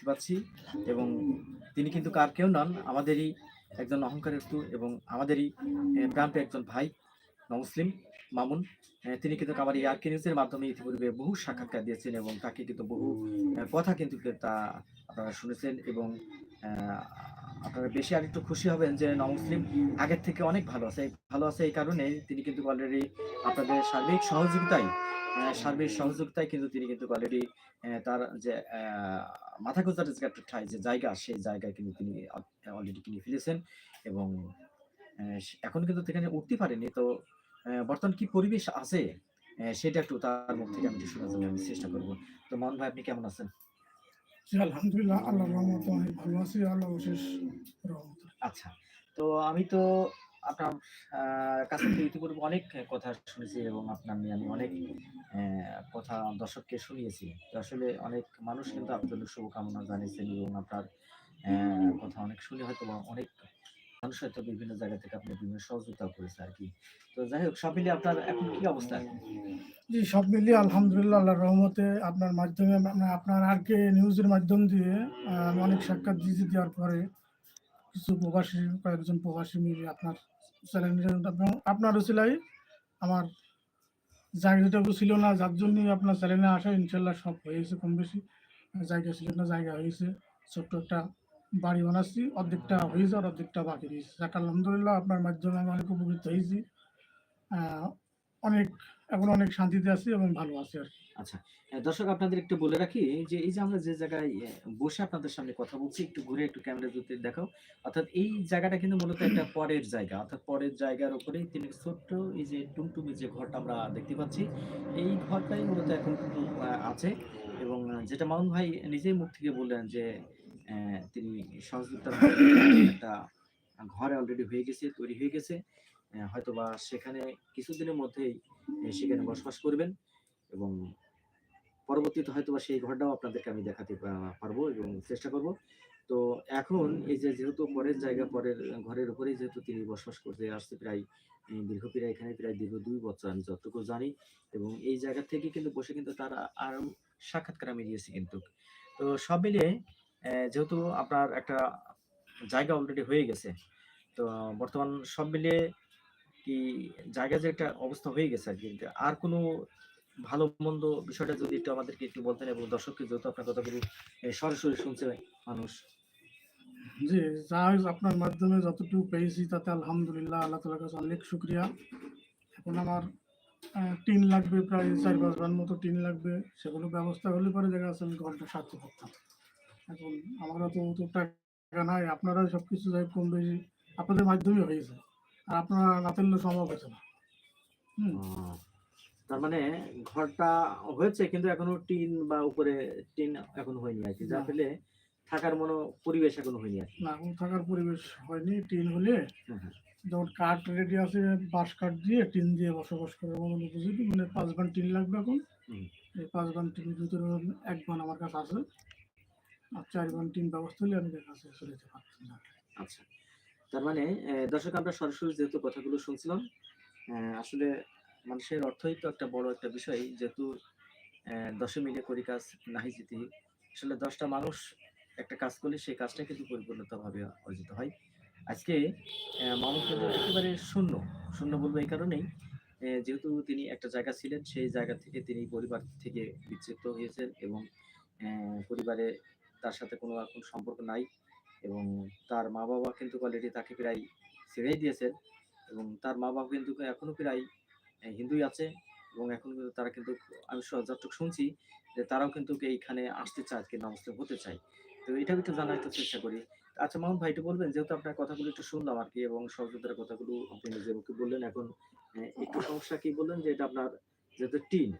দেখতে পাচ্ছি এবং তিনি কিন্তু কার কেউ নন, আমাদেরই একজন অহংকারের তু এবং আমাদেরই প্রান্তে একজন ভাই মুসলিম মামুন। তিনি কিন্তু আমার এই আরকে নিউজের মাধ্যমে ইতিপূর্বে বহু সাক্ষাৎকার দিয়েছেন এবং তাকে কিন্তু বহু কথা কিন্তু তা আপনারা শুনেছেন এবং আপনারা বেশি আর একটু খুশি হবেন যে নমুসলিম আগের থেকে অনেক ভালো আছে। ভালো আছে এই কারণে তিনি কিন্তু অলরেডি আপনাদের সার্বিক সহযোগিতায় সার্বিক সহযোগিতায় কিন্তু তিনি কিন্তু অলরেডি তার যে মাথা গোজার যে একটা ঠাই, যে জায়গা, সেই জায়গায় কিন্তু তিনি অলরেডি কিনে ফেলেছেন এবং এখন কিন্তু সেখানে উঠতে পারেনি। তো বর্তমান কি পরিবেশ আছে সেটা একটু তার মুখ থেকে আমি শোনার জন্য আমি চেষ্টা করব। তো মন ভাই, আপনি কেমন আছেন? আলহামদুলিল্লাহ, আল্লাহর রহমত অনেক ভালো আছি, আল্লাহ বিশেষ রহমত আচ্ছা তো আমি তো আপনার কাছে ইতিপূর্বে অনেক কথা শুনেছি এবং আপনার আমি অনেক কথা দর্শককে শুনিয়েছি। আসলে অনেক মানুষ কিন্তু আপনার শুভকামনা জানিয়েছেন এবং আপনার কথা অনেক শুনে হয়তো অনেক মানুষ হয়তো বিভিন্ন জায়গা থেকে আপনার বিভিন্ন সহযোগিতা করেছে আর কি। তো যাই হোক, সব মিলিয়ে আপনার এখন কি অবস্থা? জি, সব মিলিয়ে আলহামদুলিল্লাহ, আল্লাহর রহমতে আপনার মাধ্যমে মানে আপনার আর কে নিউজের মাধ্যম দিয়ে অনেক সাক্ষাৎ দিয়েছি দেওয়ার পরে কিছু প্রবাসী, কয়েকজন প্রবাসী মিলে আপনার আপনার উচিলাই আমার জায়গাটাও ছিল না, যার জন্যই আপনার চ্যানেলে আসা ইনশাল্লাহ সব হয়েছে কম বেশি। জায়গা ছিল না, জায়গা হয়েছে ছোট্ট একটা বাড়ি বানাচ্ছি, অর্ধেকটা হয়েছে আর অর্ধেকটা বাকি রয়েছে। যাক, আলহামদুলিল্লাহ, আপনার মাধ্যমে আমি অনেক উপকৃত হয়েছি। অনেক, এখন অনেক শান্তিতে আছি এবং ভালো আছি আর আচ্ছা দর্শক, আপনাদের একটু বলে রাখি যে, এই যে আমরা যে জায়গায় বসে আপনাদের সামনে কথা বলছি, একটু ঘুরে, একটু ক্যামেরা যদি দেখাও। অর্থাৎ এই জায়গাটা কিন্তু মূলত একটা পরের জায়গা। অর্থাৎ পরের জায়গার উপরেই তিনি ছোট্ট এই যে টুমটুমি যে ঘরটা আমরা দেখতে পাচ্ছি, এই ঘরটাই মূলত এখন কিন্তু আছে। এবং যেটা মামুন ভাই নিজেই মুখ থেকে বললেন যে তিনি সহযোগিতার একটা ঘরে অলরেডি হয়ে গেছে তৈরি হয়ে গেছে। আহ, হয়তোবা সেখানে কিছুদিনের মধ্যেই সেখানে বসবাস করবেন এবং পরবর্তীতে হয়তো বা সেই ঘরটাও আপনাদেরকে আমি দেখাতে পারব এবং চেষ্টা করব। তো এখন এই যে যেহেতু পরের জায়গা পরের ঘরের উপরেই যেহেতু তিনি বসবাস করতে আসছে প্রায় দীর্ঘ প্রায় এখানে প্রায় দীর্ঘ দুই বছর আমি যতটুকু জানি এবং এই জায়গা থেকে কিন্তু বসে কিন্তু তারা আর সাক্ষাৎকার আমি দিয়েছি কিন্তু। তো সব মিলিয়ে যেহেতু আপনার একটা জায়গা অলরেডি হয়ে গেছে, তো বর্তমান সব মিলিয়ে কি জায়গা যে একটা অবস্থা হয়ে গেছে আর কি আর কোনো ভালো মন্দ বিষয়টা যদি একটু আমাদেরকে একটু বলতেন এবং দর্শককে যেহেতু আপনার কথাগুলো সরাসরি শুনছে মানুষ। জি যা আপনার মাধ্যমে যতটুকু পেয়েছি তাতে আলহামদুলিল্লাহ, আল্লাহ তালার কাছে অনেক শুক্রিয়া। এখন আমার টিন লাগবে প্রায় চার পাঁচ মতো টিন লাগবে, সেগুলো ব্যবস্থা হলে পরে দেখা যাচ্ছে আমি ঘরটা সাহায্য করতাম। এখন আমারও তো অত টাকা নাই আপনারা সব কিছু যাই কম বেশি আপনাদের মাধ্যমে হয়েছে আর আপনারা না তুললে সম্ভব হয়েছে না। তার মানে ঘরটা হয়েছে কিন্তু এখনও টিন বা উপরে টিন এখনও হয়নি আর কি যা। পেলে থাকার মনো পরিবেশ এখনও হয়নি আর না এখন থাকার পরিবেশ হয়নি টিন হলে হ্যাঁ, হ্যাঁ। যেমন কাঠ রেডি আছে বাঁশ কাঠ দিয়ে টিন দিয়ে বসবাস করার মতন উপযোগী মানে পাঁচ বান টিন লাগবে এখন। এই পাঁচ বান টিনের ভিতরে এক বান আমার কাছে আছে। আর চার টিন ব্যবস্থা হলে আমি কাছে চলে যেতে পারছি না। আচ্ছা। তার মানে দর্শক, আমরা সরাসরি যেহেতু কথাগুলো শুনছিলাম আসলে মানুষের অর্থই তো একটা বড় একটা বিষয়, যেহেতু দশে মিলে করি কাজ নাহি জিতি। আসলে দশটা মানুষ একটা কাজ করলে সেই কাজটা কিন্তু পরিপূর্ণতা ভাবে অর্জিত হয়। আজকে মামুন কিন্তু একেবারে শূন্য শূন্য বলব এই কারণেই যেহেতু তিনি একটা জায়গা ছিলেন, সেই জায়গা থেকে তিনি পরিবার থেকে বিচ্ছিন্ন হয়েছেন এবং পরিবারে তার সাথে কোনো এখন সম্পর্ক নাই এবং তার মা বাবা কিন্তু অলরেডি তাকে প্রায় ছেড়েই দিয়েছেন এবং তার মা বাবা কিন্তু এখনও প্রায় হিন্দুই আছে এবং এখন কিন্তু তারা কিন্তু আমি যতটুকু শুনছি যে তারাও কিন্তু এইখানে আসতে চায় কি নমস্তে হতে চায়। তো এটা একটু জানার একটু চেষ্টা করি। আচ্ছা মামুন ভাই একটু বলবেন যেহেতু আপনার কথাগুলো একটু শুনলাম আর কি এবং সহযোগিতার কথাগুলো আপনি নিজের মুখে বললেন এখন একটু সমস্যা কি বললেন যে এটা আপনার যেহেতু টিন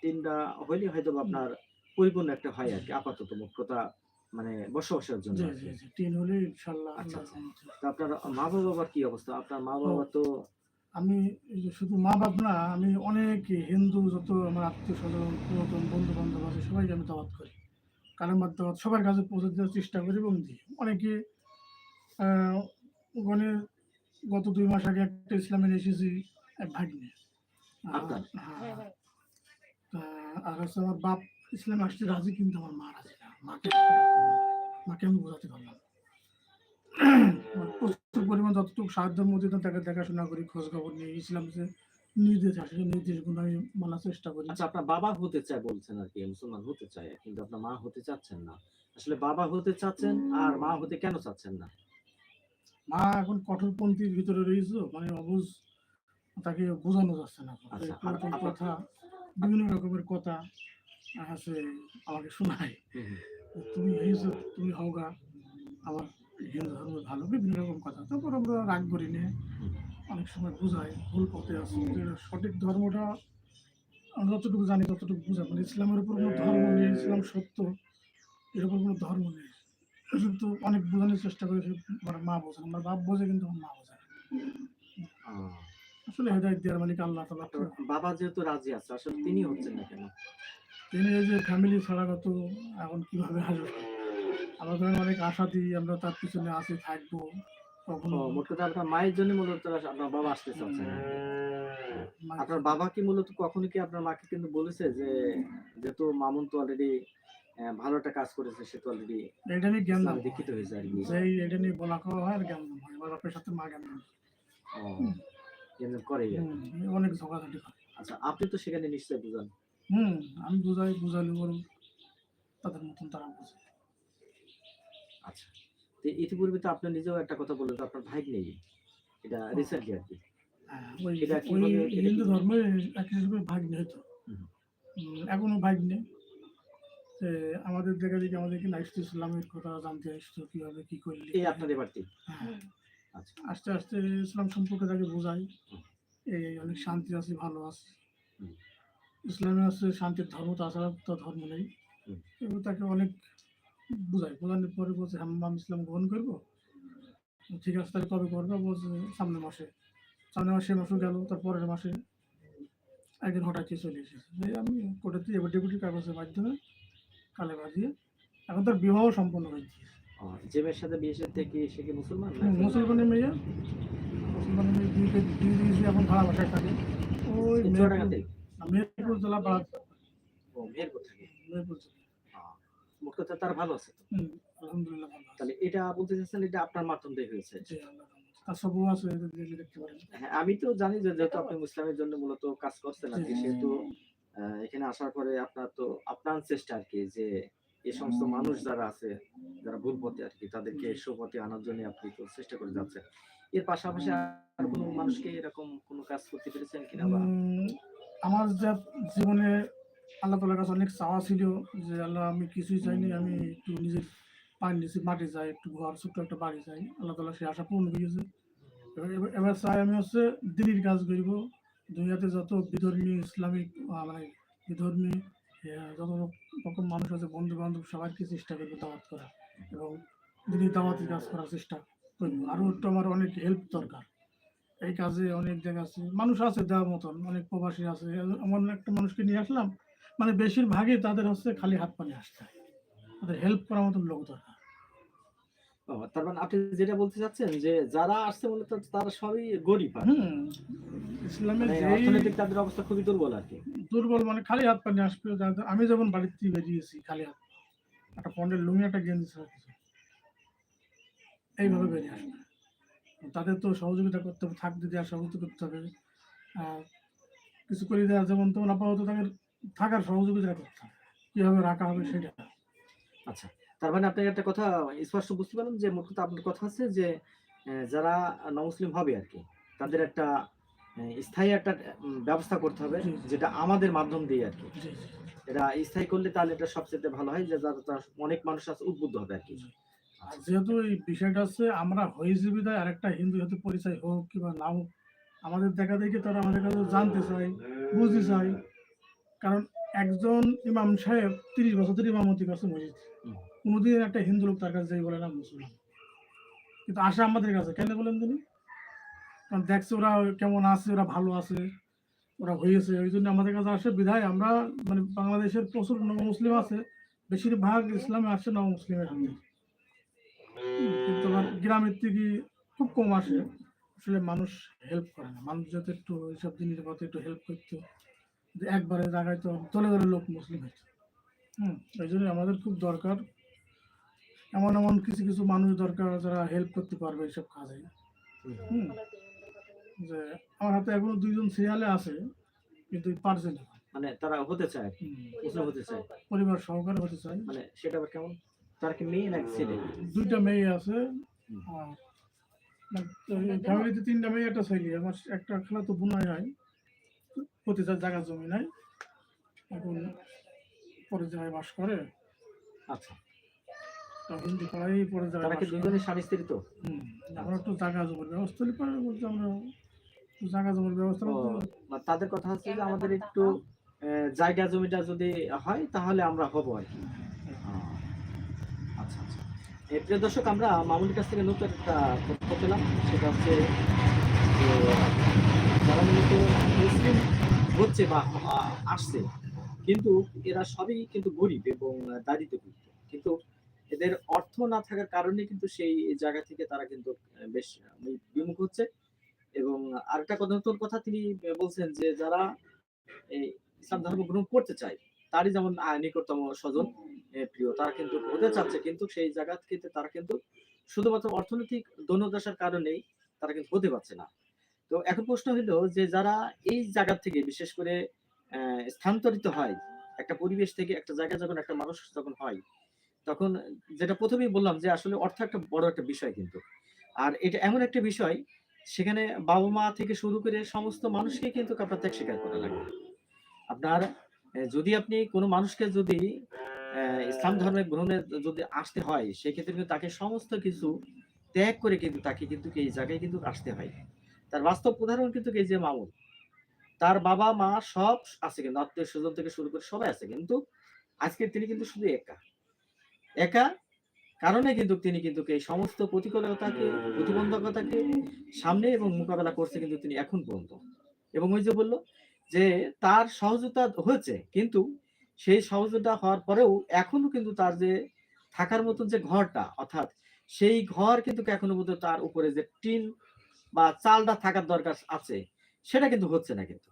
টিনটা হইলে হয়তো বা পরিপূর্ণ একটা হয় আর কি আপাতত মুখ কথা মানে বসবাসের জন্য টিন হলে ইনশাল্লাহ আচ্ছা, আল্লাহর আপনার মা বাবার কি অবস্থা? আপনার মা বাবা তো আমি এই যে শুধু মা বাপ না আমি অনেক হিন্দু যত আমার আত্মীয় স্বজন পুরাতন বন্ধু বান্ধব আছে সবাইকে আমি দাওয়াত করি। কালেমার দাওয়াত সবার কাছে পৌঁছে দেওয়ার চেষ্টা করি এবং দিই। অনেকে ওখানে গত দুই মাস আগে একটা ইসলামের এসেছি এক ভাগ্নে? হ্যাঁ। তা আর হচ্ছে আমার বাপ ইসলাম আসতে রাজি কিন্তু আমার মা রাজি না। মাকে মাকে আমি বোঝাতে পারলাম প্রচুর পরিমাণ যতটুকু সাহায্যের মধ্যে তাকে দেখাশোনা করি খোঁজ খবর নিয়ে ইসলাম যে নির্দেশ আসে সেই নির্দেশগুলো আমি মানার চেষ্টা করি। আচ্ছা আপনার বাবা হতে চায় বলছেন আর কি মুসলমান হতে চায় কিন্তু আপনার মা হতে চাচ্ছেন না। আসলে বাবা হতে চাচ্ছেন আর মা হতে কেন চাচ্ছেন না? মা এখন কঠোরপন্থীর ভিতরে রয়েছে মানে অবুঝ তাকে বোঝানো যাচ্ছে না। আচ্ছা, কথা বিভিন্ন রকমের কথা। আছে আমাকে শোনায়। তুমি হয়েছো তুমি হওগা আবার হিন্দু ধর্ম ভালো বিভিন্ন রকম কথা তারপর আমরা রাগ করি নিয়ে অনেক সময় বুঝাই ভুল পথে আছি। সঠিক ধর্মটা আমরা যতটুকু জানি ততটুকু বুঝা মানে ইসলামের উপর কোনো ধর্ম নেই ইসলাম সত্য। এর উপর কোনো ধর্ম নেই। কিন্তু অনেক বোঝানোর চেষ্টা করে আমার মা বোঝে আমার বাপ বোঝে কিন্তু আমার মা বোঝে আসলে হেদায়ত দেওয়ার মালিক আল্লাহ তালা বাবা যেহেতু রাজি আছে আসলে তিনি হচ্ছেন না কেন? তিনি যে ফ্যামিলি ছাড়া কত এখন কীভাবে আসবে? আমরা অনেক আশা দিই আমরা তার পিছনে আসি থাকব কখনো। ও, মোট কথা আপনার মায়ের জন্য মূলত আপনার বাবা আসতে আপনার বাবা কি মূলত কখনো কি আপনার মাকে কিন্তু বলেছে যে যেহেতু মামুন তো অলরেডি ভালো একটা কাজ করেছে সে তো অলরেডি এটা নিয়ে জ্ঞান দাম দীক্ষিত হয়েছে আর কি। সেই এটা নিয়ে বলা কওয়া হয় আর জ্ঞান দাম হয় আমার বাপের সাথে মা জ্ঞান দাম করে অনেক ঝগড়াঝাটি করে আচ্ছা আপনি তো সেখানে নিশ্চয়ই বুঝান হুম আমি বুঝাই বুঝালি ওর তাদের মতন তারা বুঝে। আচ্ছা তো ইতিপূর্বে তো আপনি নিজেও একটা কথা বললেন আপনার ভাই নেই এটা রিসেন্টলি আর কি। হ্যাঁ, ওই ওই হিন্দু কিভাবে- ধর্মে এক হিসেবে ভাগ নেই তো। হুম। হুম, এখনও ভাগ নেই। আমাদের দেখা দেখি আমাদেরকে নাইস্ট ইসলামের কথা জানতে আসতো কীভাবে কি করলে এই আপনাদের বাড়িতে? হ্যাঁ, আচ্ছা। আস্তে আস্তে ইসলাম সম্পর্কে তাকে বোঝাই। এই অনেক শান্তি আছে ভালো আছে। হুম। ইসলামে আছে শান্তির ধর্ম তাছাড়া তো ধর্ম নেই। এবার তাকে অনেক বুঝাই বোঝানোর পরে বলছে হ্যাঁ আমি ইসলাম গ্রহণ করব? ঠিক আছে তাহলে কবে করব? বলছে সামনের মাসে। সামনের মাসে মাসও গেল তার পরের মাসে একদিন হঠাৎ করে চলে এসেছে। আমি কোর্টেতে এবার ডেপুটি কাগজের মাধ্যমে কালে বাজিয়ে এখন তার বিবাহ সম্পন্ন হয়েছে। যে মেয়ের সাথে বিয়ে সাথে কি সে কি মুসলমান মুসলমানের মেয়ে। মুসলমানের মেয়ে বিয়ে বিয়ে এখন ভাড়া বাসায় থাকে। ওই? মেহেরপুর জেলা ও মেহেরপুর থেকে? মেহেরপুর জেলা। মোট কথা তার ভালো আছে তো? আলহামদুলিল্লাহ ভালো তাহলে এটা বলতে চাচ্ছেন এটা আপনার মাধ্যম দিয়ে হয়েছে? জি, আল্লাহর রহমতে। তার সবও আছে দেখতে পারেন। হ্যাঁ আমি তো জানি যে যেহেতু আপনি মুসলিমের জন্য মূলত কাজ করছেন আর কি সেহেতু এখানে আসার পরে আপনার তো আপনার চেষ্টা আর কি যে এই সমস্ত মানুষ যারা আছে যারা ভুল পথে আর কি তাদেরকে সুপথে আনার জন্য আপনি তো চেষ্টা করে যাচ্ছেন। এর পাশাপাশি আর কোনো মানুষকে এরকম কোনো কাজ করতে পেরেছেন কিনা বা? আমার যা জীবনে আল্লাহ তালার কাছে অনেক চাওয়া ছিল যে, আল্লাহ, আমি কিছুই চাইনি, আমি একটু নিজের পায়ের নিচে মাটি চাই, একটু ঘর, ছোট্ট একটা বাড়ি চাই। আল্লাহ তালা সে আশা পূর্ণ করেছে। এবার- চাই আমি হচ্ছে দিনের কাজ করব, দুনিয়াতে যত বিধর্মী, ইসলামিক মানে বিধর্মী যত রকম মানুষ আছে বন্ধু বান্ধব সবাইকে চেষ্টা করব দাওয়াত করা এবং দিনের দাওয়াতের কাজ করার চেষ্টা করব। আরও একটু আমার অনেক হেল্প দরকার। এই কাজে অনেক জায়গা আছে। মানুষ আছে দেওয়ার মতন অনেক প্রবাসী আছে। এমন একটা মানুষকে নিয়ে আসলাম মানে বেশিরভাগই তাদের হচ্ছে খালি হাত পানি আসতে হয়। তাদের হেল্প করার মতন লোক দরকার। তার মানে আপনি যেটা বলতে চাচ্ছেন যে যারা আসছে মূলত তারা সবই গরিব ইসলামের মানে অর্থনৈতিক তাদের অবস্থা খুবই দুর্বল আর কি। দুর্বল মানে খালি হাত পানি আসবে। আমি যেমন বাড়ির থেকে বেরিয়েছি খালি হাত একটা পন্ডের লুঙ্গি একটা গেঞ্জি ছাড়া কিছু। এইভাবে বেরিয়ে আসবে। তাদের তো সহযোগিতা করতে হবে থাক দিতে আর সহযোগিতা করতে হবে। আর কিছু করে দেওয়া যেমন তেমন আপাতত তাদের থাকার সহযোগিতা করতে হবে। কীভাবে রাখা হবে সেটা। আচ্ছা তার মানে আপনি একটা কথা স্পষ্ট বুঝতে পারলাম যে কথা আপনার কথা আছে যে যারা নমুসলিম হবে আর কি তাদের একটা স্থায়ী একটা ব্যবস্থা করতে হবে। যেটা আমাদের মাধ্যম দিয়ে আর কি। এটা স্থায়ী করলে তাহলে এটা সবচেয়ে ভালো হয় যে যারা অনেক মানুষ আছে উদ্বুদ্ধ হবে আর কি। যেহেতু এই বিষয়টা হচ্ছে আমরা হয়েছি বিদায় আরেকটা হিন্দু হয়তো পরিচয় হোক কিংবা না হোক আমাদের দেখা দেখি তারা আমাদের কাছে জানতে চায় বুঝতে চায়। কারণ একজন ইমাম সাহেব তিরিশ বছর ধরে ইমামতি করছে মসজিদ। কোনোদিন একটা হিন্দু লোক তার কাছে যাই বলে না মুসলমান। কিন্তু আসে আমাদের কাছে কেন বলেন তিনি? কারণ দেখছে ওরা কেমন আছে ওরা ভালো আছে ওরা হয়েছে ওই জন্য আমাদের কাছে আসে বিধায় আমরা মানে বাংলাদেশের প্রচুর নব মুসলিম আছে বেশিরভাগ ইসলামে আসে নব মুসলিমের হাতে। গ্রামের থেকে খুব কম আসে। আসলে মানুষ হেল্প করে না। মানুষ যাতে একটু এইসব জিনিসের পথে একটু হেল্প করতো যে একবারে জায়গায় তো দলে দলে লোক মুসলিম হয়েছে হুম এই জন্য আমাদের খুব দরকার। এমন এমন কিছু কিছু মানুষ দরকার যারা হেল্প করতে পারবে এইসব কাজে। হুম। যে আমার হাতে এখনও দুইজন সিরিয়ালে আছে কিন্তু পারছে না। মানে তারা হতে চায় হতে চায়। পরিবার সহকারে হতে চায়। মানে সেটা আবার কেমন? তার কি মেয়ে নাকি ছেলে দুইটা মেয়ে আছে। ফ্যামিলিতে তিনটা মেয়ে একটা ছেলে। আমার একটা খেলা তো বোনাই হয়। চায় জায়গা জমি নাই। এখন পরে জায়গায় বাস করে। আচ্ছা। পরে তারা জায়গায় কি বাস দুজনে স্বামী স্ত্রী তো? হুম, আমরা একটু জায়গা জমির ব্যবস্থা হলে পারে বলতে আমরা একটু জায়গা জমির ব্যবস্থা মানে তাদের কথা হচ্ছে যে আমাদের একটু জায়গা জমিটা যদি হয় তাহলে আমরা হব আর কি। আহ, আচ্ছা আচ্ছা। এ, প্রিয় দর্শক আমরা মামুনির কাছ থেকে নতুন একটা তথ্য পেলাম। সেটা হচ্ছে যারা মূলত মুসলিম হচ্ছে বা আসছে কিন্তু এরা সবই কিন্তু গরিব এবং দারিদ্রগ্রস্ত কিন্তু এদের অর্থ না থাকার কারণে কিন্তু সেই জায়গা থেকে তারা কিন্তু বেশ বিমুখ হচ্ছে। এবং আরেকটা কথা কথা তিনি বলছেন যে যারা ইসলাম ধর্ম গ্রহণ করতে চায় তারই যেমন নিকটতম স্বজন। প্রিয়। তারা কিন্তু হতে চাচ্ছে, কিন্তু সেই জায়গা থেকে তারা কিন্তু শুধুমাত্র অর্থনৈতিক দৈন্যদশার কারণেই তারা কিন্তু হতে পারছে না। তো এখন প্রশ্ন হলো যে যারা এই জায়গা থেকে বিশেষ করে স্থানান্তরিত হয়, একটা পরিবেশ থেকে একটা জায়গায় যখন একটা মানুষ যখন হয়, তখন যেটা প্রথমেই বললাম যে আসলে অর্থ একটা বড় একটা বিষয় কিন্তু। আর এটা এমন একটা বিষয়, সেখানে বাবা মা থেকে শুরু করে সমস্ত মানুষকে কিন্তু আপনার ত্যাগ স্বীকার করা লাগবে আপনার যদি আপনি কোনো মানুষকে যদি ইসলাম ধর্মে গ্রহণে যদি আসতে হয় সেক্ষেত্রে কিন্তু তাকে সমস্ত কিছু ত্যাগ করে কিন্তু তাকে কিন্তু এই জায়গায় কিন্তু আসতে হয়। তার বাস্তব উদাহরণ কিন্তু এই যে মামুন। তার বাবা মা সব আছে কিন্তু আত্মীয় স্বজন থেকে শুরু করে সবাই আছে কিন্তু আজকে তিনি কিন্তু শুধু একা। একা কারণে কিন্তু তিনি কিন্তু এই সমস্ত প্রতিকূলতাকে প্রতিবন্ধকতাকে সামনে এবং মোকাবেলা করছে কিন্তু তিনি এখন পর্যন্ত। এবং ওই যে বলল যে তার সহযোগিতা হয়েছে কিন্তু সেই সহযোগিতা হওয়ার পরেও এখনও কিন্তু তার যে থাকার মতন যে ঘরটা, অর্থাৎ সেই ঘর কিন্তু এখনও পর্যন্ত তার উপরে যে টিন বা চালটা থাকার দরকার আছে, সেটা কিন্তু হচ্ছে না কিন্তু।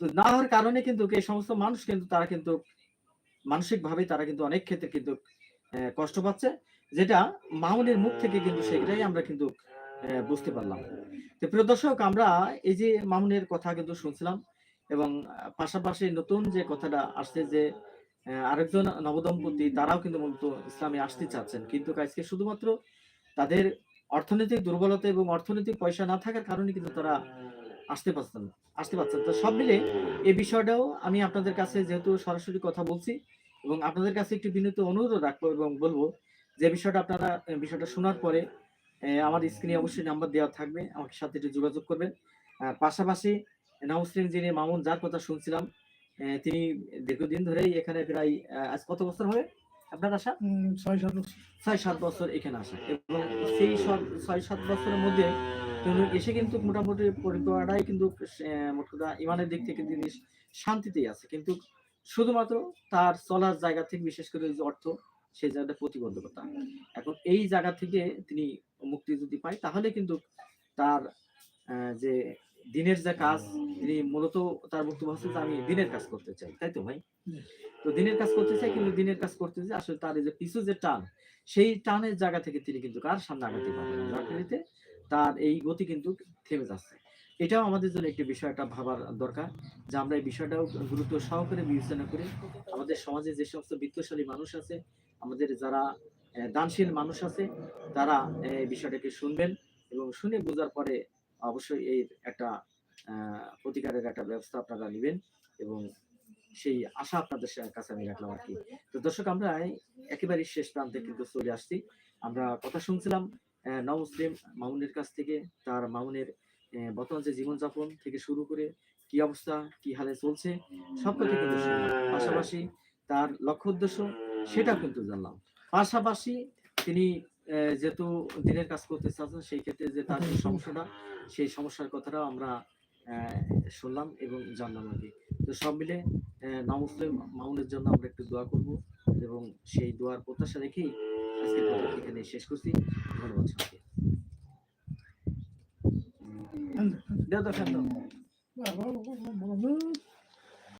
তো না হওয়ার কারণে কিন্তু এই সমস্ত মানুষ কিন্তু তারা কিন্তু মানসিক ভাবে তারা কিন্তু অনেক ক্ষেত্রে কিন্তু কষ্ট পাচ্ছে, যেটা মামুনের মুখ থেকে কিন্তু সেটাই আমরা কিন্তু বুঝতে পারলাম। তো প্রিয় দর্শক, আমরা এই যে মামুনের কথা কিন্তু শুনছিলাম এবং পাশাপাশি নতুন যে কথাটা আসছে যে আরেকজন নবদম্পতি তারাও কিন্তু মূলত ইসলামে আসতে চাচ্ছেন। কিন্তু আজকে শুধুমাত্র তাদের অর্থনৈতিক দুর্বলতা এবং অর্থনৈতিক পয়সা না থাকার কারণে কিন্তু তারা আসতে পারছেন না আসতে পারছেন। তো সব মিলে এই বিষয়টাও আমি আপনাদের কাছে যেহেতু সরাসরি কথা বলছি এবং আপনাদের কাছে একটি বিনীত অনুরোধ রাখব এবং বলব যে বিষয়টা আপনারা বিষয়টা শোনার পরে আমার স্ক্রিনে অবশ্যই নাম্বার দেওয়া থাকবে। আমার সাথে একটু যোগাযোগ করবেন। পাশাপাশি নমুসলিম যিনি মামুন যার কথা শুনছিলাম তিনি দীর্ঘদিন ধরেই এখানে প্রায় আজ কত বছর হবে আপনার আসা ছয় সাত বছর। ছয় সাত বছর এখানে আসা। এবং সেই সব ছয় সাত বছরের মধ্যে তিনি এসে কিন্তু মোটামুটি পরিবারটাই কিন্তু মোট কথা ইমানের দিক থেকে তিনি শান্তিতেই আছে। কিন্তু শুধুমাত্র তার চলার জায়গা থেকে বিশেষ করে যে অর্থ সেই জায়গাটা প্রতিবন্ধকতা। এখন এই জায়গা থেকে তিনি মুক্তি যদি পায় তাহলে কিন্তু তার যে দিনের যে কাজ তিনি মূলত তার বক্তব্য হচ্ছে যে আমি দিনের কাজ করতে চাই তাই তো ভাই? তো দিনের কাজ করতে চাই কিন্তু দিনের কাজ করতে যে আসলে তার যে পিছু যে টান সেই টানের জায়গা থেকে তিনি কিন্তু কার সামনে আগাতে পারবেন তার এই গতি কিন্তু থেমে যাচ্ছে। এটাও আমাদের জন্য একটি বিষয়টা ভাবার দরকার যে আমরা এই বিষয়টাও গুরুত্ব সহকারে বিবেচনা করে আমাদের সমাজে যে সমস্ত বিত্তশালী মানুষ আছে আমাদের যারা দানশীল মানুষ আছে তারা এই বিষয়টাকে শুনবেন এবং শুনে বোঝার পরে অবশ্যই এই একটা প্রতিকারের একটা ব্যবস্থা আপনারা নেবেন এবং সেই আশা আপনাদের কাছে আমি রাখলাম আর কি। তো দর্শক, আমরা একেবারে শেষ প্রান্তে কিন্তু চলে আসছি। আমরা কথা শুনছিলাম নমুসলিম মামুনের কাছ থেকে, তার মামুনের বর্তমান যে জীবনযাপন থেকে শুরু করে কি অবস্থা, কি হালে চলছে সব পাশাপাশি তার লক্ষ্য উদ্দেশ্য সেটা কিন্তু জানলাম। পাশাপাশি তিনি যেহেতু দিনের কাজ করতে চাচ্ছেন, সেই ক্ষেত্রে যে তার সমস্যাটা, সেই সমস্যার কথাটাও আমরা শুনলাম এবং জানলাম আর কি। তো সব মিলে নমুসলিম মামুনের জন্য আমরা একটু দোয়া করব এবং সেই দোয়ার প্রত্যাশা রেখেই আজকে এখানে শেষ করছি। ধন্যবাদ সবাইকে। দেও